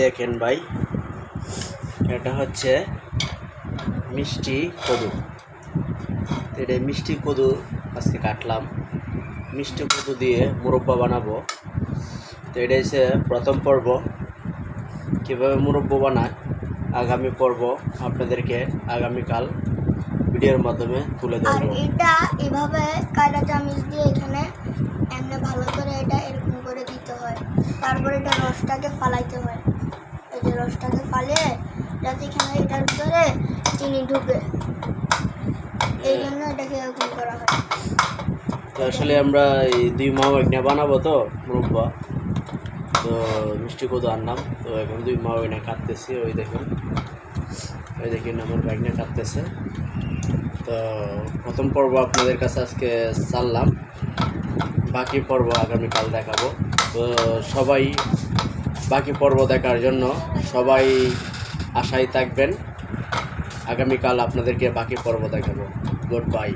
দেখেন ভাই, এটা হচ্ছে মিষ্টি কদু। এটা মিষ্টি কদু আজকে কাটলাম। মিষ্টি কদু দিয়ে মুরব্বা বানাবো। তো এটা হচ্ছে প্রথম পর্ব। কীভাবে মুরব্বা বানায়, আগামী পর্ব আপনাদেরকে আগামীকাল ভিডিওর মাধ্যমে তুলে আর এটা এভাবে কায়দা চামিচ দিয়ে এখানে এমনি ভালো করে এটা এরকম করে দিতে হয় তারপরে এটা রসটাকে ফালাইতে হয়। এই যে রসটাকে ফালিয়ে যাতে এখানে এটার ভিতরে চিনি ঢুকে। এই জন্য এটাকে এরকম করা হয়। আসলে আমরা এই দুই মা বাগনা বানাবো তো মুরব্বা তো মিষ্টি কদু আনলাম। তো এখন দুই মা বাগনা কাটতেছি, ওই দেখুন। ওই দেখুন আমার বাগনা কাটতেছে। তো প্রথম পর্ব আপনাদের কাছে আজকে চাললাম। বাকি পর্ব আগামীকাল দেখাবো। তো সবাই বাকি পর্ব দেখার জন্য সবাই আশায় থাকবেন। আগামীকাল আপনাদেরকে বাকি পর্ব দেখাবো। Good bye